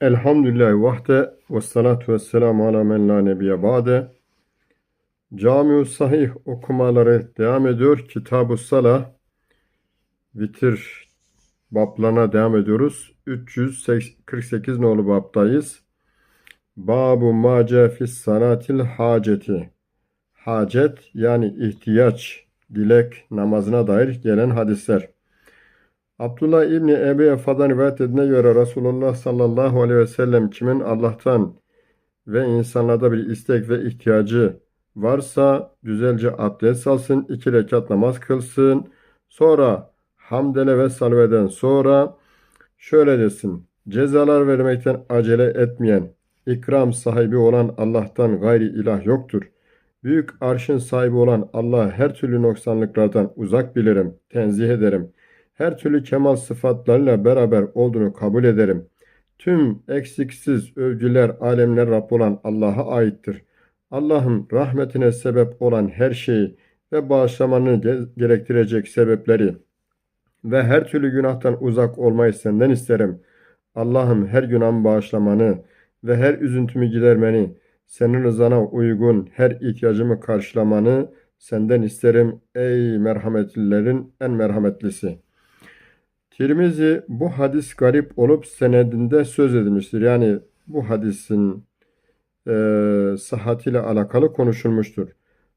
Elhamdülillahi vahde ve salatu ve selamu ala men la nebiye ba'de. Camiu Sahih okumaları devam ediyor. Kitab-ı Salah vitir bablarına devam ediyoruz. 348 nolu babdayız. Babu ma fis salatil haceti. Hacet yani ihtiyaç, dilek namazına dair gelen hadisler. Abdullah İbni Ebi Efa'dan rivayet edine göre Resulullah sallallahu aleyhi ve sellem kimin Allah'tan ve insanlarda bir istek ve ihtiyacı varsa güzelce abdest alsın, iki rekat namaz kılsın. Sonra hamdele ve salveden sonra şöyle desin. Cezalar vermekten acele etmeyen, ikram sahibi olan Allah'tan gayri ilah yoktur. Büyük arşın sahibi olan Allah her türlü noksanlıklardan uzak bilirim, tenzih ederim.'' Her türlü kemal sıfatlarıyla beraber olduğunu kabul ederim. Tüm eksiksiz övgüler alemler Rab olan Allah'a aittir. Allah'ın rahmetine sebep olan her şeyi ve bağışlamanı gerektirecek sebepleri ve her türlü günahtan uzak olmayı senden isterim. Allah'ım her günahımı bağışlamanı ve her üzüntümü gidermeni, senin rızana uygun her ihtiyacımı karşılamanı senden isterim ey merhametlilerin en merhametlisi.'' Tirmizi bu hadis garip olup senedinde söz edilmiştir. Yani bu hadisin e, sıhhatiyle alakalı konuşulmuştur.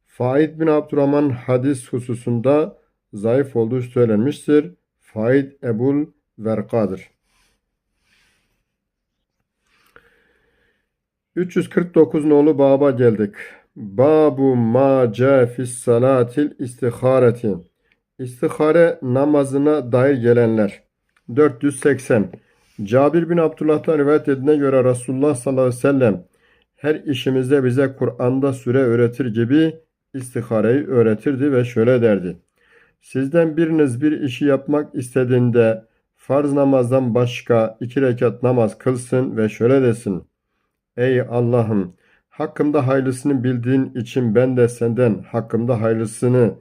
Faid bin Abdurrahman hadis hususunda zayıf olduğu söylenmiştir. Faid Ebul Verka'dır. 349 nolu baba geldik. Babu ma ca fis salatil istihareti. İstihare namazına dair gelenler. 480. Cabir bin Abdullah'tan rivayet edine göre Resulullah sallallahu aleyhi ve sellem her işimizde bize Kur'an'da süre öğretir gibi istihareyi öğretirdi ve şöyle derdi. Sizden biriniz bir işi yapmak istediğinde farz namazdan başka iki rekat namaz kılsın ve şöyle desin. Ey Allah'ım hakkımda hayırlısını bildiğin için ben de senden hakkımda hayırlısını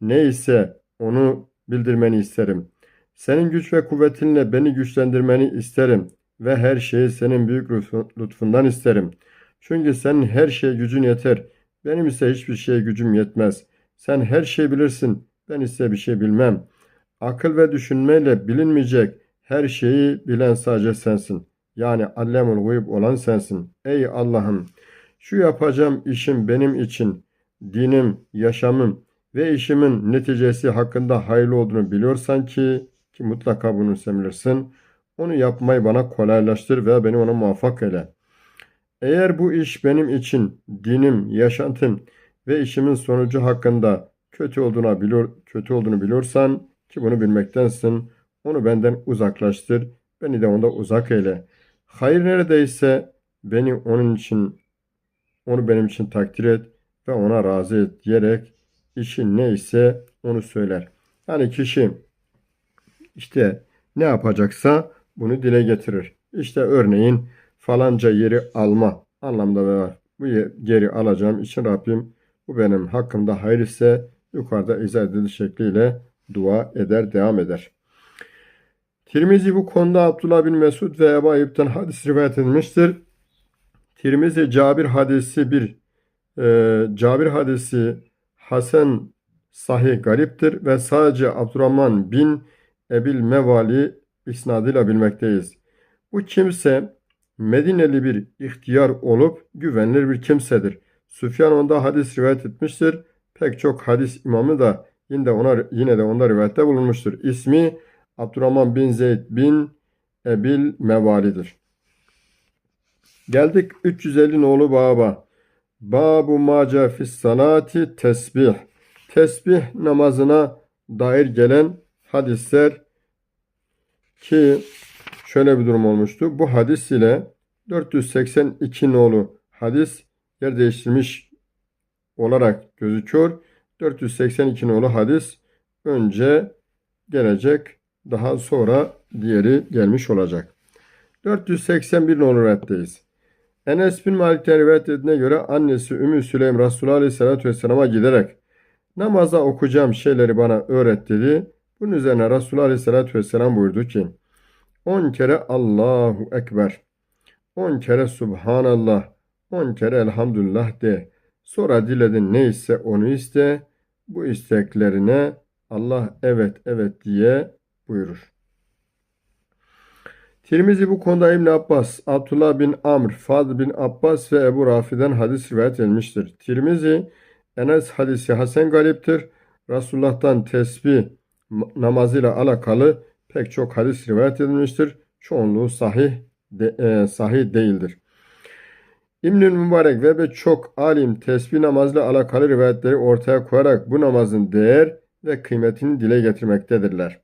neyse onu bildirmeni isterim. Senin güç ve kuvvetinle beni güçlendirmeni isterim ve her şeyi senin büyük lütfundan isterim. Çünkü senin her şeye gücün yeter. Benim ise hiçbir şeye gücüm yetmez. Sen her şeyi bilirsin. Ben ise bir şey bilmem. Akıl ve düşünmeyle bilinmeyecek her şeyi bilen sadece sensin. Yani allemul guyub olan sensin. Ey Allah'ım şu yapacağım işim benim için, dinim, yaşamım, ve işimin neticesi hakkında hayırlı olduğunu biliyorsan ki ki mutlaka bunu sen Onu yapmayı bana kolaylaştır ve beni ona muvaffak eyle. Eğer bu iş benim için dinim, yaşantım ve işimin sonucu hakkında kötü olduğunu biliyor, kötü olduğunu biliyorsan ki bunu bilmektensin. Onu benden uzaklaştır. Beni de onda uzak eyle. Hayır neredeyse beni onun için onu benim için takdir et ve ona razı et diyerek işin neyse onu söyler. Yani kişi işte ne yapacaksa bunu dile getirir. İşte örneğin falanca yeri alma anlamda var. Bu yeri alacağım için Rabbim bu benim hakkımda hayır ise yukarıda izah edildiği şekliyle dua eder, devam eder. Tirmizi bu konuda Abdullah bin Mesud ve Ebu Ayyub'dan hadis rivayet edilmiştir. Tirmizi Cabir hadisi bir e, Cabir hadisi Hasan sahih gariptir ve sadece Abdurrahman bin Ebil Mevali isnadıyla bilmekteyiz. Bu kimse Medineli bir ihtiyar olup güvenilir bir kimsedir. Süfyan onda hadis rivayet etmiştir. Pek çok hadis imamı da yine de ona yine de onda rivayette bulunmuştur. İsmi Abdurrahman bin Zeyd bin Ebil Mevali'dir. Geldik 350 nolu baba. Babu maca fis salati tesbih. Tesbih namazına dair gelen hadisler ki şöyle bir durum olmuştu. Bu hadis ile 482 nolu hadis yer değiştirmiş olarak gözüküyor. 482 nolu hadis önce gelecek daha sonra diğeri gelmiş olacak. 481 nolu reddeyiz. Enes bin Malik'ten rivayet edildiğine göre annesi Ümmü Süleym Resulullah Aleyhisselatü Vesselam'a giderek namaza okuyacağım şeyleri bana öğret dedi. Bunun üzerine Resulullah Aleyhisselatü Vesselam buyurdu ki 10 kere Allahu Ekber On kere Subhanallah, on kere Elhamdülillah de. Sonra diledin neyse onu iste. Bu isteklerine Allah evet evet diye buyurur. Tirmizi bu konuda İbn Abbas, Abdullah bin Amr, Fadl bin Abbas ve Ebu Rafi'den hadis rivayet edilmiştir. Tirmizi, Enes hadisi Hasan galiptir. Resulullah'tan tesbih namazıyla alakalı pek çok hadis rivayet edilmiştir. Çoğunluğu sahih de, e, sahih değildir. İbnül Mübarek ve çok alim tesbih namazıyla alakalı rivayetleri ortaya koyarak bu namazın değer ve kıymetini dile getirmektedirler.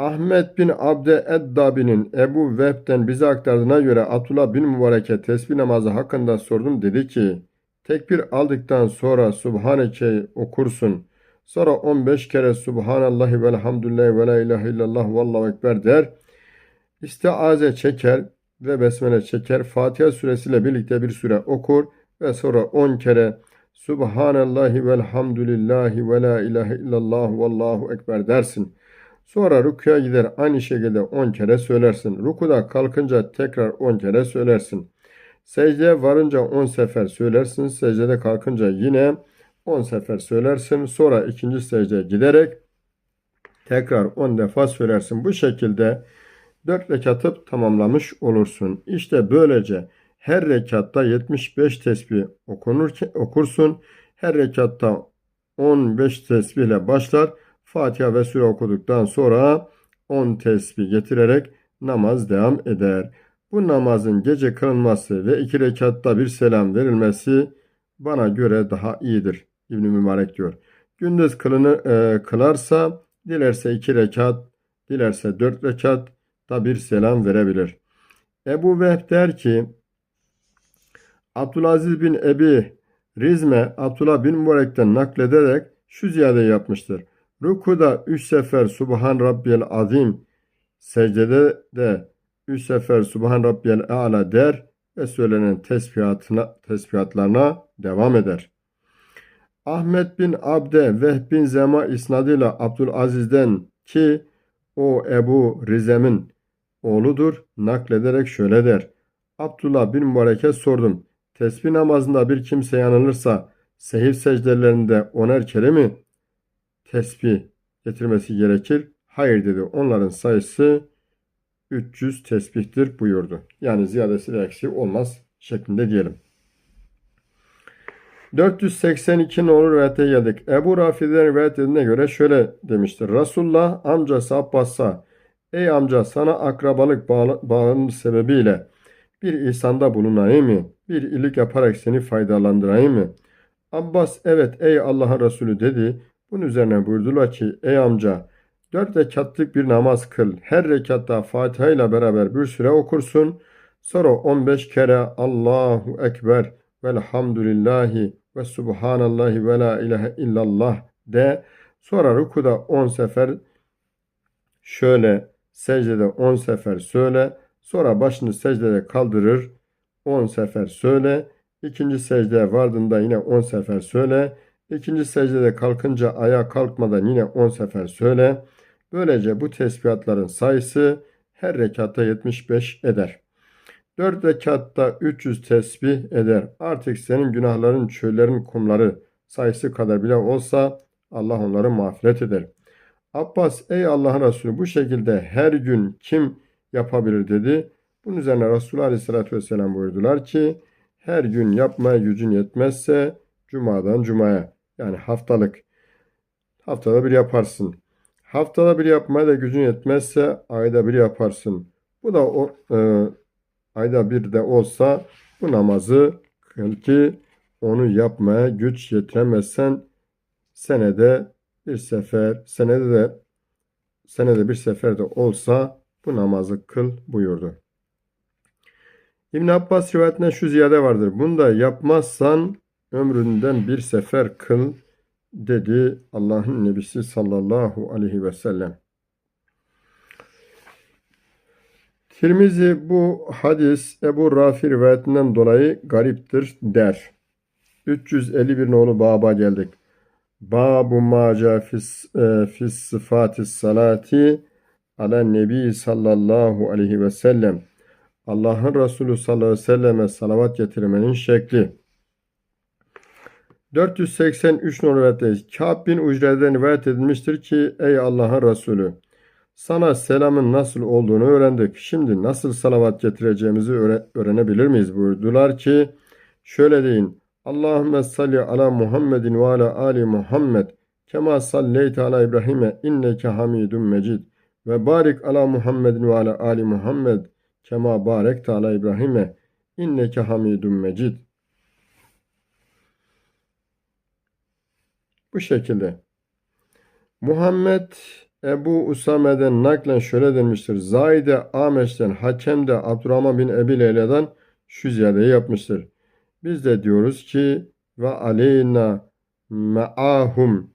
Ahmet bin Abde Eddabi'nin Ebu Vehb'den bize aktardığına göre Abdullah bin Mübarek'e tesbih namazı hakkında sordum dedi ki tekbir aldıktan sonra Subhaneke okursun. Sonra 15 kere Subhanallahi velhamdülillahi ve la ilahe illallah vallahu ekber der. İstiaze çeker ve besmele çeker. Fatiha suresiyle birlikte bir süre okur ve sonra 10 kere Subhanallahi velhamdülillahi ve la ilahe illallah vallahu ekber dersin. Sonra rükuya gider aynı şekilde 10 kere söylersin. Rukuda kalkınca tekrar 10 kere söylersin. Secdeye varınca 10 sefer söylersin. Secdede kalkınca yine 10 sefer söylersin. Sonra ikinci secdeye giderek tekrar 10 defa söylersin. Bu şekilde 4 rekatı tamamlamış olursun. İşte böylece her rekatta 75 tesbih okunur, okursun. Her rekatta 15 tesbihle başlar. Fatiha ve sure okuduktan sonra 10 tesbih getirerek namaz devam eder. Bu namazın gece kılınması ve iki rekatta bir selam verilmesi bana göre daha iyidir. İbn Mübarek diyor. Gündüz kılını e, kılarsa dilerse iki rekat, dilerse dört rekat da bir selam verebilir. Ebu Vehb der ki Abdülaziz bin Ebi Rizme Abdullah bin Mübarek'ten naklederek şu ziyade yapmıştır. Rukuda üç sefer Subhan Rabbiyel Azim, secdede de üç sefer Subhan Rabbiyel A'la der ve söylenen tesbihatına, tesbihatlarına devam eder. Ahmet bin Abde Vehb bin Zema isnadıyla Abdülaziz'den ki o Ebu Rizem'in oğludur naklederek şöyle der. Abdullah bin Mübarek'e sordum. Tesbih namazında bir kimse yanılırsa sehif secdelerinde oner kere mi tesbih getirmesi gerekir? Hayır dedi. Onların sayısı 300 tesbihtir buyurdu. Yani ziyadesi ve eksiği olmaz şeklinde diyelim. 482 nolu rivayete geldik. Ebu Rafi'den rivayet edildiğine göre şöyle demiştir. Resulullah amcası Abbas'a Ey amca sana akrabalık bağının sebebiyle bir ihsanda bulunayım mı? Bir iyilik yaparak seni faydalandırayım mı? Abbas evet ey Allah'ın Resulü dedi. Bunun üzerine buyurdular ki ey amca dört rekatlık bir namaz kıl. Her rekatta Fatiha ile beraber bir süre okursun. Sonra 15 kere Allahu Ekber velhamdülillahi ve subhanallahi ve la ilahe illallah de. Sonra rükuda 10 sefer şöyle secdede 10 sefer söyle. Sonra başını secdede kaldırır 10 sefer söyle. İkinci secdeye vardığında yine 10 sefer söyle. İkinci secdede kalkınca ayağa kalkmadan yine 10 sefer söyle. Böylece bu tesbihatların sayısı her rekatta 75 eder. 4 rekatta 300 tesbih eder. Artık senin günahların çöllerin kumları sayısı kadar bile olsa Allah onları mağfiret eder. Abbas ey Allah'ın Resulü bu şekilde her gün kim yapabilir dedi. Bunun üzerine Resulullah Aleyhisselatü Vesselam buyurdular ki her gün yapmaya gücün yetmezse cumadan cumaya yani haftalık haftada bir yaparsın. Haftada bir yapmaya da gücün yetmezse ayda bir yaparsın. Bu da o, e, ayda bir de olsa bu namazı kıl ki onu yapmaya güç yetiremezsen senede bir sefer, senede de senede bir sefer de olsa bu namazı kıl buyurdu. İbn Abbas rivayetinde şu ziyade vardır. Bunu da yapmazsan ömründen bir sefer kıl dedi Allah'ın Nebisi sallallahu aleyhi ve sellem. Tirmizi bu hadis Ebu Rafi rivayetinden dolayı gariptir der. 351 nolu baba geldik. Babu maca fis, e, fis salati ala nebi sallallahu aleyhi ve sellem. Allah'ın Resulü sallallahu aleyhi ve selleme salavat getirmenin şekli. 483 numaralı rivayetteyiz. Kâb bin Ucre'den rivayet edilmiştir ki ey Allah'ın Resulü sana selamın nasıl olduğunu öğrendik. Şimdi nasıl salavat getireceğimizi öğre- öğrenebilir miyiz buyurdular ki şöyle deyin. Allahümme salli ala Muhammedin ve ala ali Muhammed kema salleyte ala İbrahim'e inneke hamidun mecid ve barik ala Muhammedin ve ala ali Muhammed kema barekte ala İbrahim'e inneke hamidun mecid. Bu şekilde. Muhammed Ebu Usame'den naklen şöyle demiştir. Zahide Ameş'ten Hakem de Abdurrahman bin Ebi Leyla'dan şu ziyadeyi yapmıştır. Biz de diyoruz ki ve aleyna me'ahum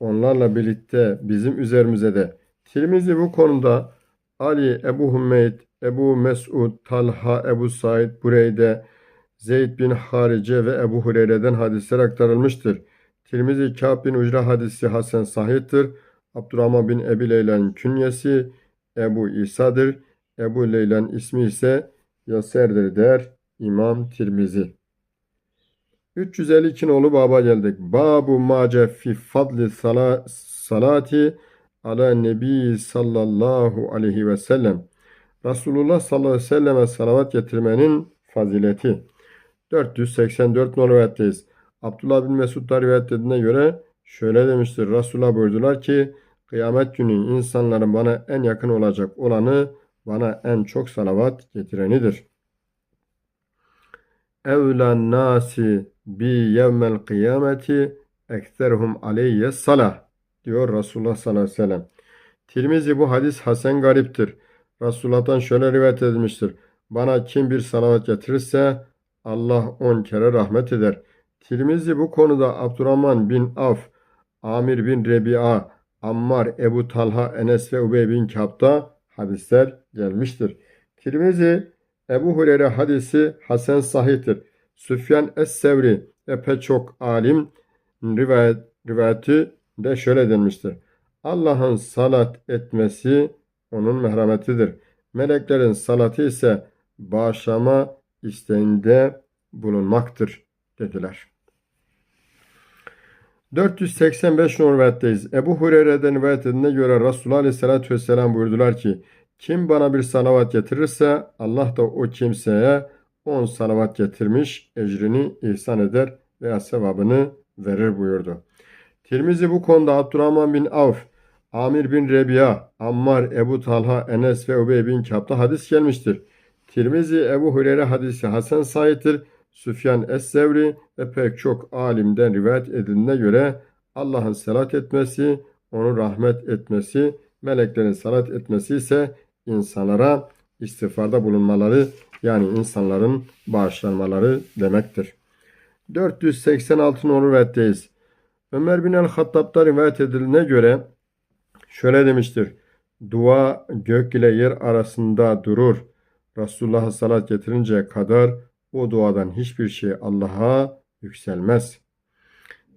onlarla birlikte bizim üzerimize de Tirmizi bu konuda Ali, Ebu Hümmeyd, Ebu Mesud, Talha, Ebu Said, Bureyde, Zeyd bin Harice ve Ebu Hureyre'den hadisler aktarılmıştır. Tirmizi Kâb bin Ucra hadisi Hasan sahihtir. Abdurrahman bin Ebi Leyla'nın künyesi Ebu İsa'dır. Ebu Leyla'nın ismi ise Yaser'dir der İmam Tirmizi. 352 nolu baba geldik. Babu mace fi fadli sala, salati ala nebi sallallahu aleyhi ve sellem. Resulullah sallallahu aleyhi ve selleme salavat getirmenin fazileti. 484 nolu rivayetteyiz. Abdullah bin Mesud'da rivayet edildiğine göre şöyle demiştir. Resulullah buyurdular ki kıyamet günü insanların bana en yakın olacak olanı bana en çok salavat getirenidir. Evlen nasi bi yevmel kıyameti ekserhum aleyye salah diyor Resulullah sallallahu aleyhi ve sellem. Tirmizi bu hadis Hasan gariptir. Resulullah'tan şöyle rivayet edilmiştir. Bana kim bir salavat getirirse Allah on kere rahmet eder. Tirmizi bu konuda Abdurrahman bin Af, Amir bin Rebi'a, Ammar, Ebu Talha, Enes ve Ubey bin Kab'da hadisler gelmiştir. Tirmizi, Ebu Hureyre hadisi Hasan sahihtir. Süfyan Es-Sevri ve pek çok alim rivayet, rivayeti de şöyle denmiştir. Allah'ın salat etmesi onun merhametidir. Meleklerin salatı ise bağışlama isteğinde bulunmaktır dediler. 485 rivayetteyiz. Ebu Hureyre'den rivayet edildiğine göre Resulullah Aleyhisselatü Vesselam buyurdular ki kim bana bir salavat getirirse Allah da o kimseye 10 salavat getirmiş ecrini ihsan eder veya sevabını verir buyurdu. Tirmizi bu konuda Abdurrahman bin Avf, Amir bin Rebiya, Ammar, Ebu Talha, Enes ve Ubey bin Kab'da hadis gelmiştir. Tirmizi Ebu Hureyre hadisi Hasan sahiptir. Süfyan Es-Sevri ve pek çok alimden rivayet edildiğine göre Allah'ın salat etmesi, onu rahmet etmesi, meleklerin salat etmesi ise insanlara istiğfarda bulunmaları yani insanların bağışlanmaları demektir. 486 numaralı rivayetteyiz. Ömer bin el-Hattab'da rivayet edildiğine göre şöyle demiştir. Dua gök ile yer arasında durur. Resulullah'a salat getirinceye kadar o duadan hiçbir şey Allah'a yükselmez.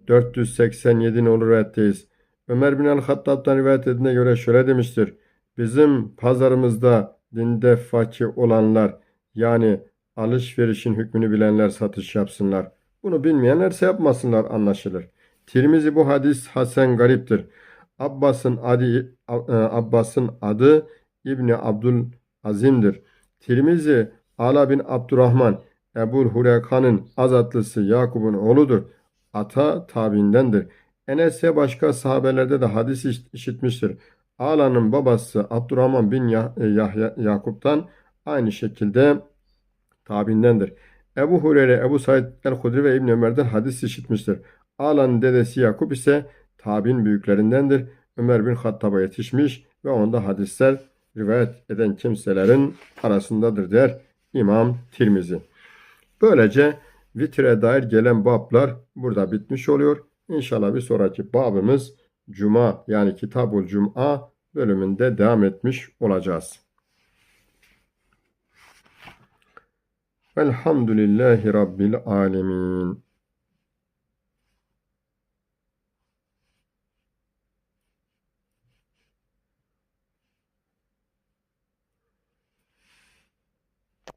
487 numaralı rivayetteyiz. Ömer bin el-Hattab'dan rivayet edildiğine göre şöyle demiştir. Bizim pazarımızda dinde fakir olanlar yani alışverişin hükmünü bilenler satış yapsınlar. Bunu bilmeyenlerse yapmasınlar anlaşılır. Tirmizi bu hadis Hasan gariptir. Abbas'ın adı Abbas'ın adı İbni Abdul Azim'dir. Tirmizi Ala bin Abdurrahman Ebu Hureka'nın azatlısı Yakup'un oğludur. Ata tabindendir. Enes'e başka sahabelerde de hadis işitmiştir. Ala'nın babası Abdurrahman bin Yahya Yakup'tan aynı şekilde tabindendir. Ebu Hureyre, Ebu Said el-Hudri ve İbn Ömer'den hadis işitmiştir. Ala'nın dedesi Yakup ise tabin büyüklerindendir. Ömer bin Hattab'a yetişmiş ve onda hadisler rivayet eden kimselerin arasındadır der İmam Tirmizi. Böylece vitre dair gelen bablar burada bitmiş oluyor. İnşallah bir sonraki babımız Cuma yani Kitabul Cuma bölümünde devam etmiş olacağız. Velhamdülillahi Rabbil Alemin.